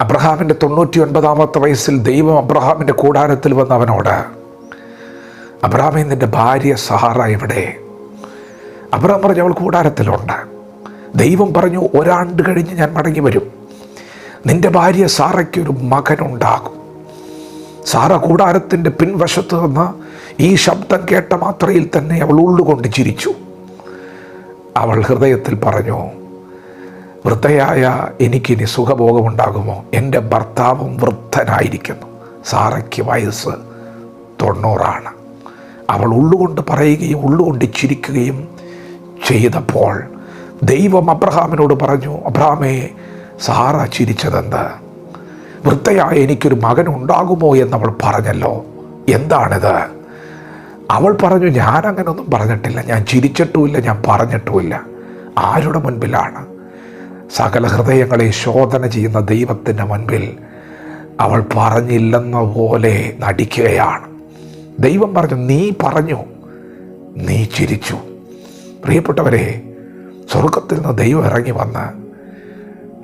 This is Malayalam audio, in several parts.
അബ്രഹാമിന്റെ തൊണ്ണൂറ്റി ഒൻപതാമത്തെ വയസ്സിൽ ദൈവം അബ്രഹാമിന്റെ കൂടാരത്തിൽ വന്ന് അവനോട് അബ്രഹാമേ നിന്റെ ഭാര്യ സഹാറ എവിടെ? അബ്രഹാം പറഞ്ഞു അവൾ കൂടാരത്തിലുണ്ട്. ദൈവം പറഞ്ഞു ഒരാണ്ട് കഴിഞ്ഞ് ഞാൻ മടങ്ങി വരും. നിന്റെ ഭാര്യ സാറയ്ക്കൊരു മകനുണ്ടാകും. സാറ കൂടാരത്തിന്റെ പിൻവശത്ത് നിന്ന് ഈ ശബ്ദം കേട്ട മാത്രയിൽ തന്നെ അവൾ ഉള്ളുകൊണ്ട് ചിരിച്ചു. അവൾ ഹൃദയത്തിൽ പറഞ്ഞു വൃദ്ധയായ എനിക്കിനി സുഖഭോഗമുണ്ടാകുമോ? എന്റെ ഭർത്താവും വൃദ്ധനായിരിക്കുന്നു. സാറയ്ക്ക് വയസ്സ് തൊണ്ണൂറാണ്. അവൾ ഉള്ളുകൊണ്ട് പറയുകയും ഉള്ളുകൊണ്ട് ചിരിക്കുകയും ചെയ്തപ്പോൾ ദൈവം അബ്രഹാമിനോട് പറഞ്ഞു അബ്രഹാമേ സാറ ചിരിച്ചതെന്ത്? വൃദ്ധയായ എനിക്കൊരു മകൻ ഉണ്ടാകുമോ എന്നവൾ പറഞ്ഞല്ലോ. എന്താണിത്? അവൾ പറഞ്ഞു ഞാൻ അങ്ങനൊന്നും പറഞ്ഞിട്ടില്ല. ഞാൻ ചിരിച്ചിട്ടുമില്ല ഞാൻ പറഞ്ഞിട്ടുമില്ല. ആരുടെ മുൻപിലാണ്? സകല ഹൃദയങ്ങളെ ശോധന ചെയ്യുന്ന ദൈവത്തിന്റെ മുൻപിൽ അവൾ പറഞ്ഞില്ലെന്ന പോലെ നടിക്കുകയാണ്. ദൈവം പറഞ്ഞു നീ പറഞ്ഞു നീ ചിരിച്ചു. പ്രിയപ്പെട്ടവരെ സ്വർഗത്തിൽ നിന്ന് ദൈവം ഇറങ്ങി വന്ന്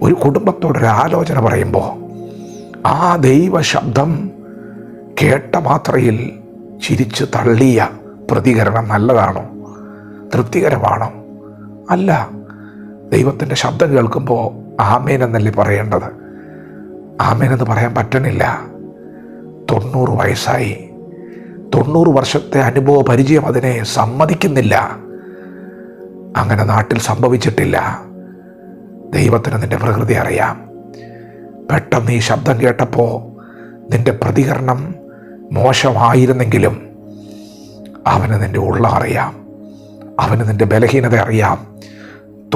ഒരു കുടുംബത്തോടൊരു ആലോചന പറയുമ്പോൾ ആ ദൈവ ശബ്ദം കേട്ട മാത്രയിൽ ചിരിച്ചു തള്ളിയ പ്രതികരണം നല്ലതാണോ? തൃപ്തികരമാണോ? അല്ല. ദൈവത്തിന്റെ ശബ്ദം കേൾക്കുമ്പോൾ ആമേൻ എന്നല്ലേ പറയേണ്ടത്? ആമേൻ എന്ന് പറയാൻ പറ്റണില്ല. തൊണ്ണൂറ് വയസ്സായി. തൊണ്ണൂറ് വർഷത്തെ അനുഭവ പരിചയം അതിനെ സമ്മതിക്കുന്നില്ല. അങ്ങനെ നാട്ടിൽ സംഭവിച്ചിട്ടില്ല. ദൈവത്തിന് നിന്റെ പ്രകൃതി അറിയാം. പെട്ടെന്ന് ഈ ശബ്ദം കേട്ടപ്പോൾ നിന്റെ പ്രതികരണം മോശമായിരുന്നെങ്കിലും അവന് നിന്റെ ഉള്ള അറിയാം. അവന് നിന്റെ ബലഹീനത അറിയാം.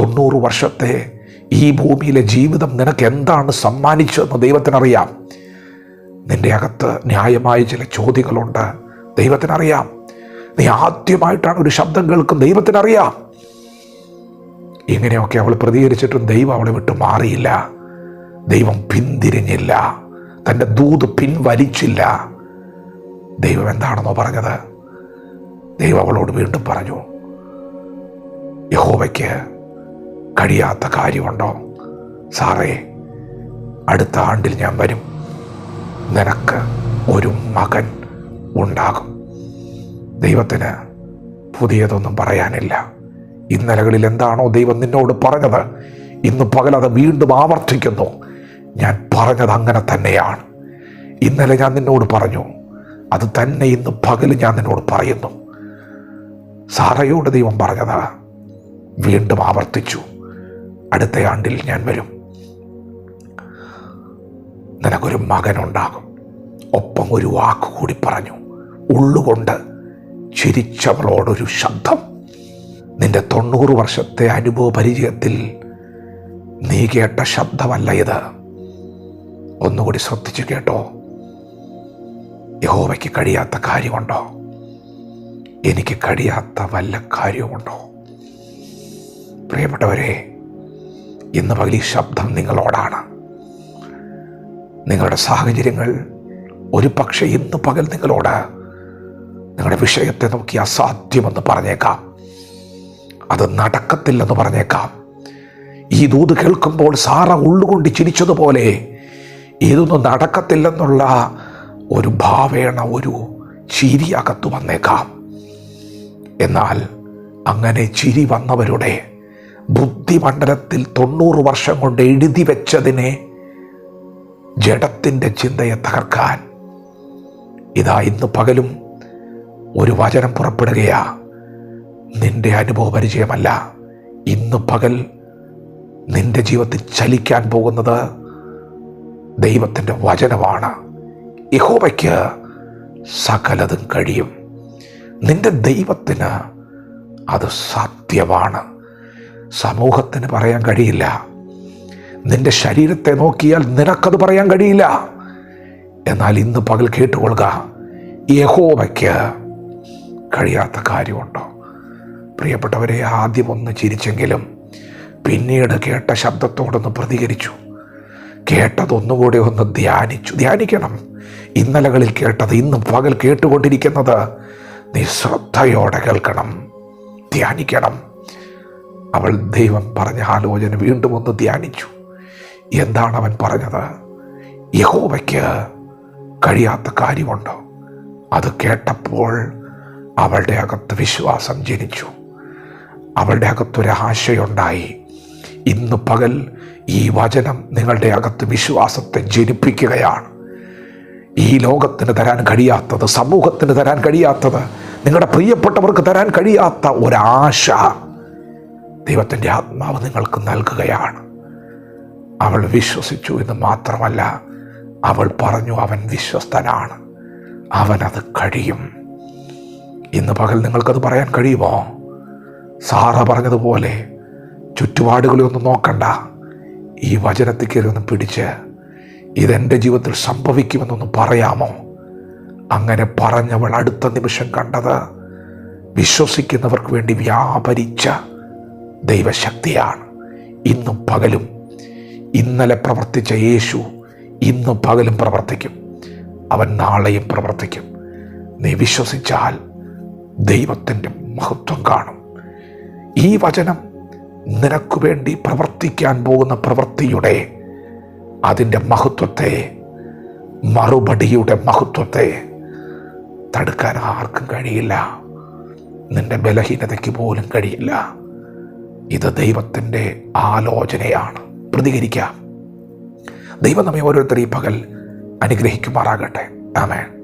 തൊണ്ണൂറ് വർഷത്തെ ഈ ഭൂമിയിലെ ജീവിതം നിനക്ക് എന്താണ് സമ്മാനിച്ചതെന്ന് ദൈവത്തിനറിയാം. നിന്റെ അകത്ത് ന്യായമായ ചില ചോദ്യങ്ങളുണ്ട്. ദൈവത്തിനറിയാം. നീ ആദ്യമായിട്ടാണ് ഒരു ശബ്ദം കേൾക്കും ദൈവത്തിനറിയാം. ഇങ്ങനെയൊക്കെ അവൾ പ്രതികരിച്ചിട്ടും ദൈവം അവളെ വിട്ട് മാറിയില്ല. ദൈവം പിന്തിരിഞ്ഞില്ല. തന്റെ ദൂത് പിൻവലിച്ചില്ല. ദൈവം എന്താണെന്നോ പറഞ്ഞത്? ദൈവം അവളോട് വീണ്ടും പറഞ്ഞു യഹോവയ്ക്ക് കഴിയാത്ത കാര്യമുണ്ടോ? സാറേ അടുത്ത ആണ്ടിൽ ഞാൻ വരും. നിനക്ക് ഒരു മകൻ ഉണ്ടാകും. ദൈവത്തിന് പുതിയതൊന്നും പറയാനില്ല. ഇന്നലകളിൽ എന്താണോ ദൈവം നിന്നോട് പറഞ്ഞത്? ഇന്ന് പകൽ അത് വീണ്ടും ആവർത്തിക്കുന്നു. ഞാൻ പറഞ്ഞത് അങ്ങനെ തന്നെയാണ്. ഇന്നലെ ഞാൻ നിന്നോട് പറഞ്ഞു. അത് തന്നെ ഇന്ന് പകൽ ഞാൻ നിന്നോട് പറയുന്നു. സാറയോട് ദൈവം പറഞ്ഞത് വീണ്ടും ആവർത്തിച്ചു. അടുത്ത ആണ്ടിൽ ഞാൻ വരും. നിനക്കൊരു മകനുണ്ടാകും. ഒപ്പം ഒരു വാക്ക് കൂടി പറഞ്ഞു. ഉള്ളുകൊണ്ട് ചിരിച്ചവളോടൊരു ശബ്ദം. നിന്റെ തൊണ്ണൂറ് വർഷത്തെ അനുഭവ പരിചയത്തിൽ നീ കേട്ട ശബ്ദമല്ല ഇത്. ഒന്നുകൂടി ശ്രദ്ധിച്ചു കേട്ടോ. യഹോവയ്ക്ക് കഴിയാത്ത കാര്യമുണ്ടോ? എനിക്ക് കഴിയാത്ത വല്ല കാര്യവുമുണ്ടോ? പ്രിയപ്പെട്ടവരെ ഇന്ന് പകലി ശബ്ദം നിങ്ങളോടാണ്. നിങ്ങളുടെ സാഹചര്യങ്ങൾ ഒരു പക്ഷേ ഇന്ന് പകൽ നിങ്ങളോട് നിങ്ങളുടെ വിഷയത്തെ നോക്കി അസാധ്യമെന്ന് പറഞ്ഞേക്കാം. അത് നടക്കത്തില്ലെന്ന് പറഞ്ഞേക്കാം. ഈ ദൂത് കേൾക്കുമ്പോൾ സാറ ഉള്ളുകൊണ്ട് ചിരിച്ചതുപോലെ ഇതൊന്നും നടക്കത്തില്ലെന്നുള്ള ഒരു ഭാവേണ ഒരു ചിരി അകത്തു വന്നേക്കാം. എന്നാൽ അങ്ങനെ ചിരി വന്നവരുടെ ബുദ്ധിമണ്ഡലത്തിൽ തൊണ്ണൂറ് വർഷം കൊണ്ട് എഴുതി വെച്ചതിനെ ജഡത്തിന്റെ ചിന്തയെ തകർക്കാൻ. ഇതാ ഇന്ന് പകലും ഒരു വചനം പുറപ്പെടുകയാ. നിന്റെ അനുഭവ പരിചയമല്ല. ഇന്ന് പകൽ നിന്റെ ജീവിതത്തിൽ ചലിക്കാൻ പോകുന്നത് ദൈവത്തിന്റെ വചനമാണ്. യഹോവയ്ക്ക് സകലതും കഴിയും. നിന്റെ ദൈവത്തിന് അത് സത്യമാണ്. സമൂഹത്തിന് പറയാൻ കഴിയില്ല. നിന്റെ ശരീരത്തെ നോക്കിയാൽ നിനക്കത് പറയാൻ കഴിയില്ല. എന്നാൽ ഇന്ന് പകൽ കേട്ടുകൊള്ളുക. യഹോവയ്ക്ക് കഴിയാത്ത കാര്യമുണ്ടോ? പ്രിയപ്പെട്ടവരെ ആദ്യം ഒന്ന് ചിരിച്ചെങ്കിലും പിന്നീട് കേട്ട ശബ്ദത്തോടൊന്ന് പ്രതികരിച്ചു. കേട്ടതൊന്നുകൂടി ഒന്ന് ധ്യാനിച്ചു. ധ്യാനിക്കണം. ഇന്നലകളിൽ കേട്ടത് ഇന്ന് പകൽ കേട്ടുകൊണ്ടിരിക്കുന്നത് നീ ശ്രദ്ധയോടെ കേൾക്കണം. ധ്യാനിക്കണം. അവൾ ദൈവം പറഞ്ഞ ആലോചന വീണ്ടും ഒന്ന് ധ്യാനിച്ചു. എന്താണ് അവൻ പറഞ്ഞത്? യഹോവയ്ക്ക് കഴിയാത്ത കാര്യമുണ്ടോ? അത് കേട്ടപ്പോൾ അവളുടെ അകത്ത് വിശ്വാസം ജനിച്ചു. അവളുടെ അകത്തൊരു ആശയുണ്ടായി. ഇന്ന് പകൽ ഈ വചനം നിങ്ങളുടെ അകത്ത് വിശ്വാസത്തെ ജനിപ്പിക്കുകയാണ്. ഈ ലോകത്തിന് തരാൻ കഴിയാത്തത് സമൂഹത്തിന് തരാൻ കഴിയാത്തത് നിങ്ങളുടെ പ്രിയപ്പെട്ടവർക്ക് തരാൻ കഴിയാത്ത ഒരാശ. ദൈവത്തിന്റെ ആത്മാവ് നിങ്ങൾക്ക് നൽകുകയാണ്. അവൾ വിശ്വസിച്ചു എന്ന് മാത്രമല്ല അവൾ പറഞ്ഞു അവൻ വിശ്വസ്തനാണ്. അവനത് കഴിയും. ഇന്ന് പകൽ നിങ്ങൾക്കത് പറയാൻ കഴിയുമോ? സാറ പറഞ്ഞതുപോലെ ചുറ്റുപാടുകളൊന്നും നോക്കണ്ട. ഈ വചനത്തിൽ കയറി ഒന്ന് പിടിച്ച് ഇതെന്റെ ജീവിതത്തിൽ സംഭവിക്കുമെന്നൊന്ന് പറയാമോ? അങ്ങനെ പറഞ്ഞവൾ അടുത്ത നിമിഷം കണ്ടത് വിശ്വസിക്കുന്നവർക്ക് വേണ്ടി വ്യാപരിച്ച ദൈവശക്തിയാണ്. ഇന്നും പകലും ഇന്നലെ പ്രവർത്തിച്ച യേശു ഇന്നും പകലും പ്രവർത്തിക്കും. അവൻ നാളെയും പ്രവർത്തിക്കും. നീ വിശ്വസിച്ചാൽ ദൈവത്തിന്റെ മഹത്വം കാണും. ഈ വചനം നിനക്കു വേണ്ടി പ്രവർത്തിക്കാൻ പോകുന്ന പ്രവൃത്തിയുടെ അതിന്റെ മഹത്വത്തെ മറുപടിയുടെ മഹത്വത്തെ തടുക്കാൻ ആർക്കും കഴിയില്ല. നിന്റെ ബലഹീനതയ്ക്ക് പോലും കഴിയില്ല. ഇത് ദൈവത്തിന്റെ ആലോചനയാണ്. പ്രതികരിക്കാം. ദൈവം നമ്മെ ഓരോരുത്തരെയും പകൽ അനുഗ്രഹിക്കുമാറാകട്ടെ. ആമേൻ.